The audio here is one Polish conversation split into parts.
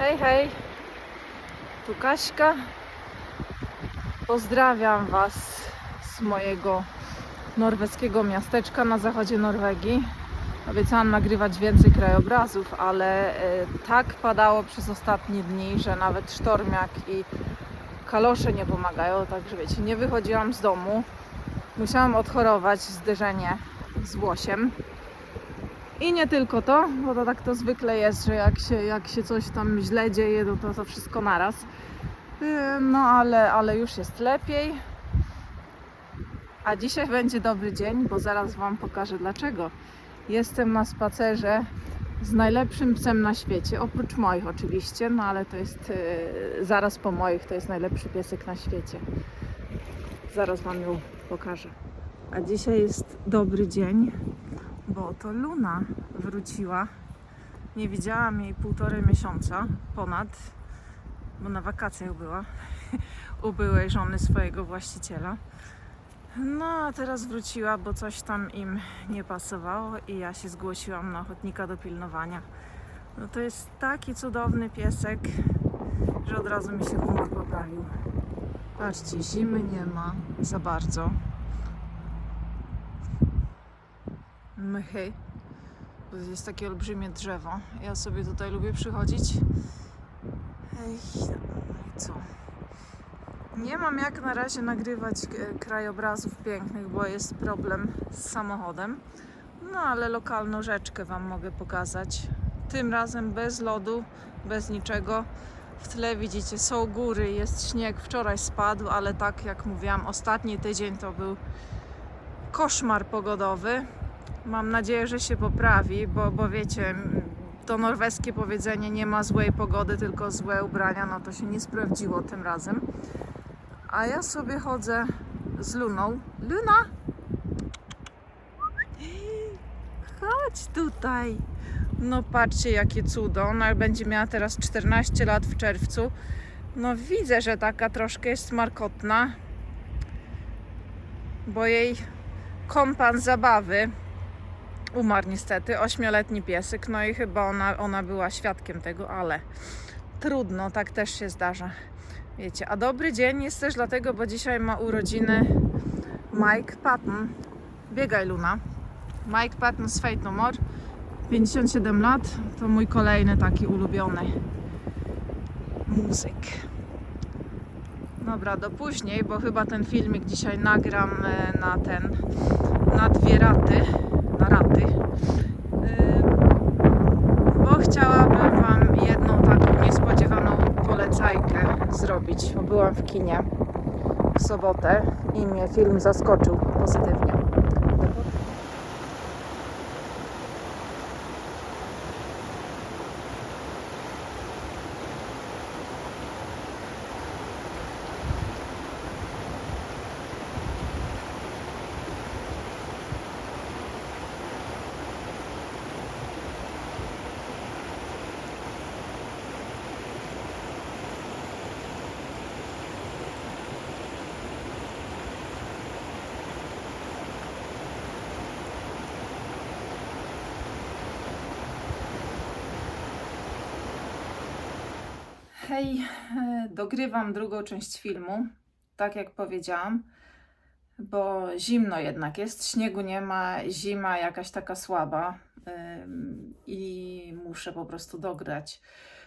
Hej, hej. Tu Kaśka. Pozdrawiam Was z mojego norweskiego miasteczka na zachodzie Norwegii. Obiecałam nagrywać więcej krajobrazów, ale e, tak padało przez ostatnie dni, że nawet sztormiak i kalosze nie pomagają, także wiecie, nie wychodziłam z domu. Musiałam odchorować zderzenie z łosiem. I nie tylko to, bo to tak to zwykle jest, że jak się, jak się coś tam źle dzieje, to to, to wszystko naraz. No ale, ale już jest lepiej. A dzisiaj będzie dobry dzień, bo zaraz Wam pokażę dlaczego. Jestem na spacerze z najlepszym psem na świecie, oprócz moich oczywiście, no ale to jest yy, zaraz po moich, to jest najlepszy piesek na świecie. Zaraz Wam ją pokażę. A dzisiaj jest dobry dzień, bo to Luna wróciła. Nie widziałam jej półtorej miesiąca ponad, bo na wakacjach była u byłej żony swojego właściciela. No a teraz wróciła, bo coś tam im nie pasowało i ja się zgłosiłam na ochotnika do pilnowania. No to jest taki cudowny piesek, że od razu mi się humor poprawił. Patrzcie, zimy nie ma za bardzo. Mchy. bo Jest takie olbrzymie drzewo. Ja sobie tutaj lubię przychodzić. Ej, no co? Nie mam jak na razie nagrywać e, krajobrazów pięknych, bo jest problem z samochodem. No ale lokalną rzeczkę Wam mogę pokazać. Tym razem bez lodu, bez niczego. W tle widzicie, są góry, jest śnieg. Wczoraj spadł, ale tak jak mówiłam, ostatni tydzień to był koszmar pogodowy. Mam nadzieję, że się poprawi, bo, bo wiecie, to norweskie powiedzenie nie ma złej pogody, tylko złe ubrania, no to się nie sprawdziło tym razem. A ja sobie chodzę z Luną. Luna! Chodź tutaj! No patrzcie, jakie cudo. Ona będzie miała teraz 14 lat w czerwcu. No widzę, że taka troszkę jest markotna, bo jej kompan zabawy umarł niestety, ośmioletni piesek, no i chyba ona, ona była świadkiem tego, ale trudno, tak też się zdarza. Wiecie, a dobry dzień jest też dlatego, bo dzisiaj ma urodziny Mike Patton. Biegaj Luna. Mike Patton z Fate No More. 57 lat, to mój kolejny taki ulubiony muzyk. Dobra, do później, bo chyba ten filmik dzisiaj nagram e, na ten, na dwie raty, na raty. Bo chciałabym Wam jedną taką niespodziewaną polecajkę zrobić. Byłam w kinie w sobotę i mnie film zaskoczył pozytywnie. Hej, e, dogrywam drugą część filmu, tak jak powiedziałam, bo zimno jednak jest, śniegu nie ma, zima jakaś taka słaba i muszę po prostu dograć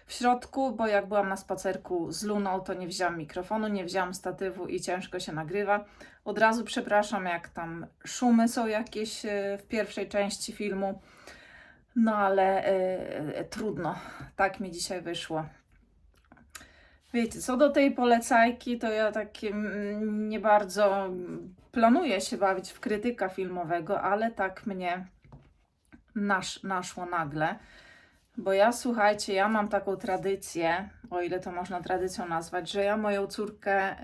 w środku, bo jak byłam na spacerku z Luną, to nie wzięłam mikrofonu, nie wzięłam statywu i ciężko się nagrywa. Od razu przepraszam, jak tam szumy są jakieś e, w pierwszej części filmu, no ale e, trudno, tak mi dzisiaj wyszło. Wiecie, co do tej polecajki, to ja tak nie bardzo planuję się bawić w krytyka filmowego, ale tak mnie nasz, naszło nagle. Bo ja, słuchajcie, ja mam taką tradycję, o ile to można tradycją nazwać, że ja moją córkę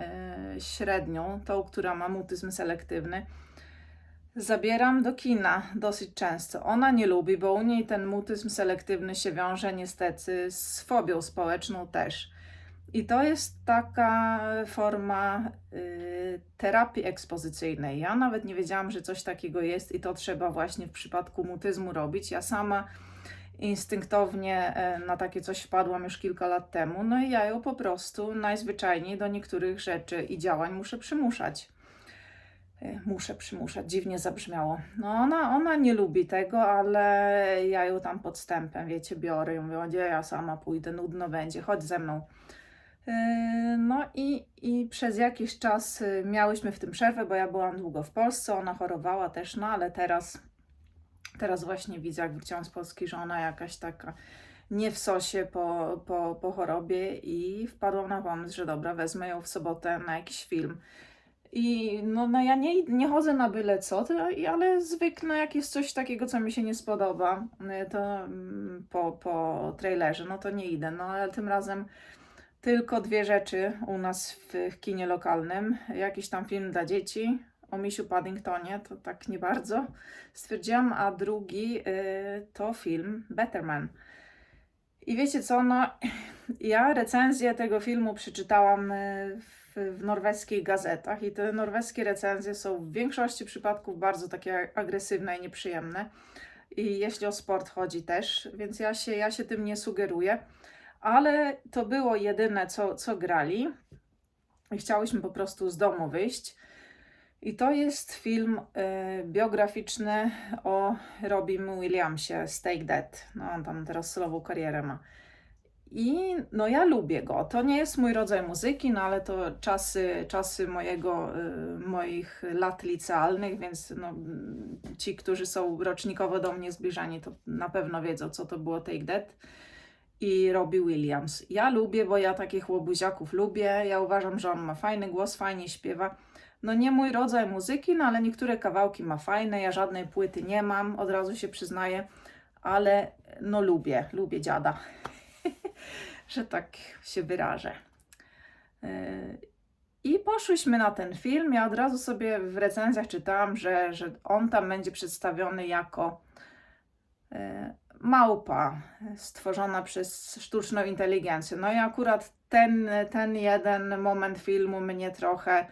y, średnią, tą, która ma mutyzm selektywny, zabieram do kina dosyć często. Ona nie lubi, bo u niej ten mutyzm selektywny się wiąże niestety z fobią społeczną też. I to jest taka forma y, terapii ekspozycyjnej. Ja nawet nie wiedziałam, że coś takiego jest i to trzeba właśnie w przypadku mutyzmu robić. Ja sama instynktownie e, na takie coś wpadłam już kilka lat temu, no i ja ją po prostu najzwyczajniej do niektórych rzeczy i działań muszę przymuszać. E, Muszę przymuszać, dziwnie zabrzmiało. No ona, ona nie lubi tego, ale ja ją tam podstępem, wiecie, biorę i mówię, ja sama pójdę, nudno będzie, chodź ze mną. Yy, No i, i przez jakiś czas y, miałyśmy w tym przerwę, bo ja byłam długo w Polsce, ona chorowała też, no ale teraz, teraz właśnie widzę, jak wróciłam z Polski, że ona jakaś taka nie w sosie po, po, po chorobie i wpadłam na pomysł, że dobra, wezmę ją w sobotę na jakiś film. I no, no ja nie, nie chodzę na byle co, ale zwykle jak jest coś takiego, co mi się nie spodoba, y, to mm, po, po trailerze, no to nie idę. No ale tym razem tylko dwie rzeczy u nas w, kinie lokalnym. Jakiś tam film dla dzieci o misiu Paddingtonie, to tak nie bardzo stwierdziłam, a drugi y, to film Betterman. I wiecie co, no ja recenzję tego filmu przeczytałam y, w, w norweskich gazetach i te norweskie recenzje są w większości przypadków bardzo takie agresywne i nieprzyjemne. I jeśli o sport chodzi też, więc ja się, ja się tym nie sugeruję ale to było jedyne, co, co grali. I chciałyśmy po prostu z domu wyjść. I to jest film e, biograficzny o Robim Williamsie, Stake Dead. No, on tam teraz solową karierę ma. I no ja lubię go. To nie jest mój rodzaj muzyki, no ale to czasy, czasy mojego, e, moich lat licealnych, więc no, ci, którzy są rocznikowo do mnie zbliżani, to na pewno wiedzą, co to było Take That i Robbie Williams. Ja lubię, bo ja takich łobuziaków lubię. Ja uważam, że on ma fajny głos, fajnie śpiewa. No nie mój rodzaj muzyki, no ale niektóre kawałki ma fajne. Ja żadnej płyty nie mam, od razu się przyznaję, ale no lubię, lubię dziada. że tak się wyrażę. Yy, I poszłyśmy na ten film. Ja od razu sobie w recenzjach czytałam, że, że on tam będzie przedstawiony jako yy, małpa stworzona przez sztuczną inteligencję. No i akurat ten, ten jeden moment filmu mnie trochę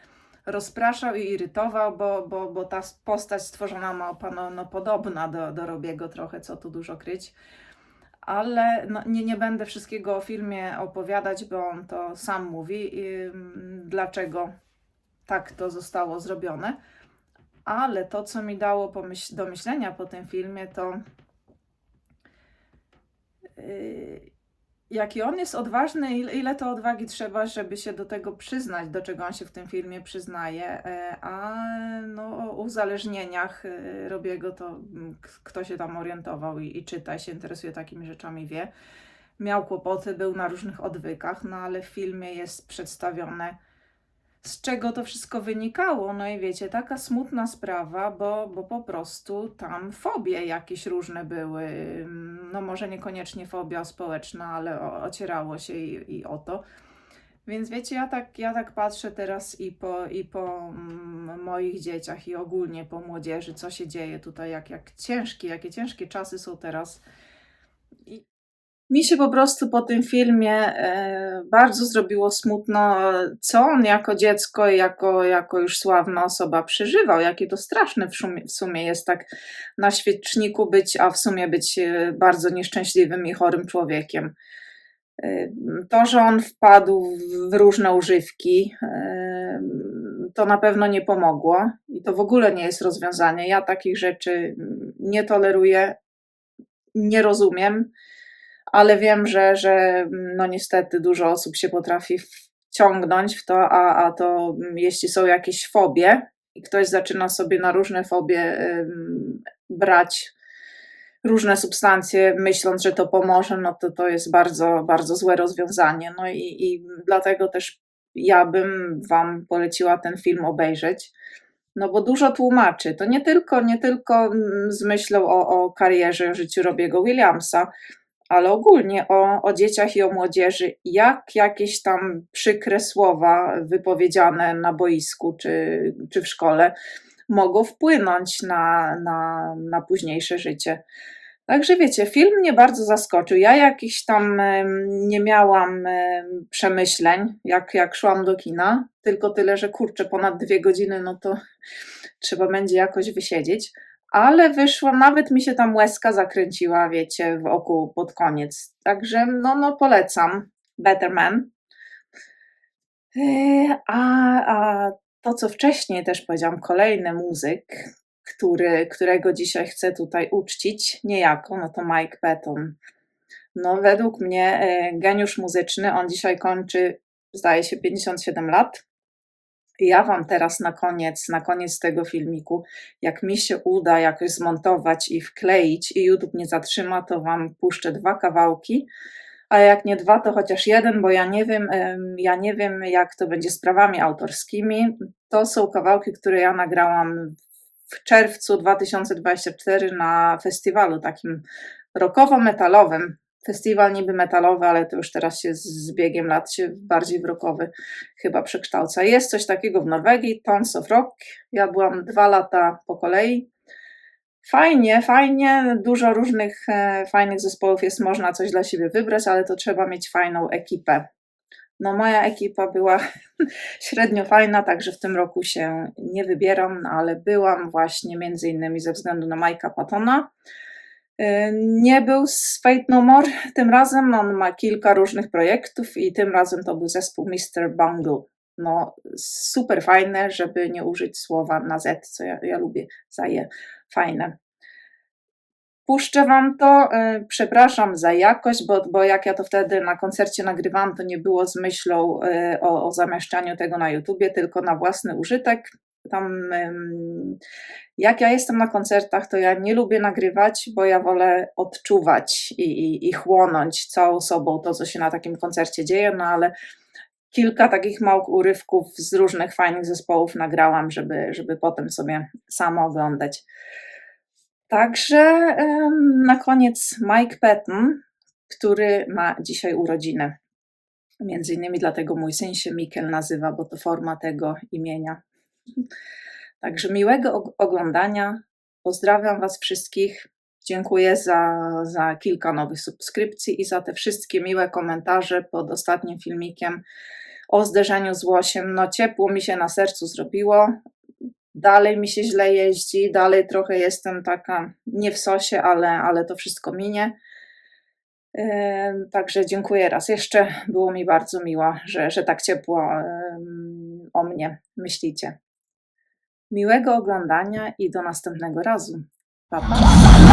rozpraszał i irytował, bo, bo, bo ta postać stworzona małpa, no, no podobna do, do Robiego trochę, co tu dużo kryć. Ale no, nie, nie będę wszystkiego o filmie opowiadać, bo on to sam mówi, dlaczego tak to zostało zrobione. Ale to, co mi dało do myślenia po tym filmie, to jaki on jest odważny, ile, to odwagi trzeba, żeby się do tego przyznać, do czego on się w tym filmie przyznaje. E, A no, o uzależnieniach e, Robiego to mm, kto się tam orientował i, i czyta, się interesuje takimi rzeczami, wie. Miał kłopoty, był na różnych odwykach, no ale w filmie jest przedstawione z czego to wszystko wynikało. No i wiecie, taka smutna sprawa, bo, bo po prostu tam fobie jakieś różne były. No może niekoniecznie fobia społeczna, ale ocierało się i, i o to. Więc wiecie, ja tak, ja tak patrzę teraz i po, i po mm, moich dzieciach, i ogólnie po młodzieży, co się dzieje tutaj, jak, jak ciężkie, jakie ciężkie czasy są teraz. Mi się po prostu po tym filmie e, bardzo zrobiło smutno, co on jako dziecko jako, jako już sławna osoba przeżywał. Jakie to straszne w sumie, w sumie jest tak na świeczniku być, a w sumie być e, bardzo nieszczęśliwym i chorym człowiekiem. E, To, że on wpadł w różne używki, to na pewno nie pomogło i to w ogóle nie jest rozwiązanie. Ja takich rzeczy nie toleruję, nie rozumiem ale wiem, że, że no niestety dużo osób się potrafi wciągnąć w to, a, a to mm, jeśli są jakieś fobie i ktoś zaczyna sobie na różne fobie brać różne substancje, myśląc, że to pomoże, no to to jest bardzo, bardzo złe rozwiązanie. No i, i dlatego też ja bym Wam poleciła ten film obejrzeć. No bo dużo tłumaczy. To nie tylko, nie tylko mm, z myślą o, o karierze, życiu Robiego Williamsa, ale ogólnie o, o dzieciach i o młodzieży, jak jakieś tam przykre słowa wypowiedziane na boisku czy, czy w szkole mogą wpłynąć na, na, na późniejsze życie. Także wiecie, film mnie bardzo zaskoczył. Ja jakichś tam nie miałam em, przemyśleń, jak, jak szłam do kina, tylko tyle, że kurczę, ponad dwie godziny, no to trzeba będzie jakoś wysiedzieć ale wyszło, nawet mi się tam łezka zakręciła, wiecie, w oku pod koniec. Także no, no polecam Better Man. Yy, A, a to, co wcześniej też powiedziałam, kolejny muzyk, który, którego dzisiaj chcę tutaj uczcić niejako, no to Mike Patton. No według mnie e, geniusz muzyczny, on dzisiaj kończy, zdaje się, 57 lat. Ja Wam teraz na koniec, na koniec tego filmiku, jak mi się uda jakoś zmontować i wkleić i YouTube nie zatrzyma, to Wam puszczę dwa kawałki, a jak nie dwa, to chociaż jeden, bo ja nie wiem, em, ja nie wiem jak to będzie z prawami autorskimi. To są kawałki, które ja nagrałam w czerwcu 2024 na festiwalu takim rockowo-metalowym. Festiwal niby metalowy, ale to już teraz się z- biegiem lat się bardziej w rockowy chyba przekształca. Jest coś takiego w Norwegii, Tons of Rock. Ja byłam dwa lata po kolei. Fajnie, fajnie, dużo różnych e, fajnych zespołów jest, można coś dla siebie wybrać, ale to trzeba mieć fajną ekipę. No moja ekipa była średnio fajna, także w tym roku się nie wybieram, ale byłam właśnie między innymi ze względu na Majka Pattona. E, Nie był z Fate No More tym razem, on ma kilka różnych projektów i tym razem to był zespół Mr. Bungle. No super fajne, żeby nie użyć słowa na Z, co ja, ja lubię, zaje fajne. Puszczę Wam to. e, Przepraszam za jakość, bo, bo jak ja to wtedy na koncercie nagrywałam, to nie było z myślą e, o, o zamieszczaniu tego na YouTubie, tylko na własny użytek. Tam, jak ja jestem na koncertach, to ja nie lubię nagrywać, bo ja wolę odczuwać i, i, i chłonąć całą sobą to, co się na takim koncercie dzieje, no ale kilka takich małych urywków z różnych fajnych zespołów nagrałam, żeby, żeby potem sobie samo oglądać. Także na koniec Mike Patton, który ma dzisiaj urodziny. Między innymi dlatego mój syn się Mikkel nazywa, bo to forma tego imienia. Także miłego og- oglądania. Pozdrawiam Was wszystkich. Dziękuję za, za kilka nowych subskrypcji i za te wszystkie miłe komentarze pod ostatnim filmikiem o zderzeniu z łosiem. No ciepło mi się na sercu zrobiło. Dalej mi się źle jeździ, dalej trochę jestem taka nie w sosie, ale, ale to wszystko minie. Em, Także dziękuję raz jeszcze. Było mi bardzo miło, że, że tak ciepło o mnie myślicie. Miłego oglądania i do następnego razu. Pa, pa.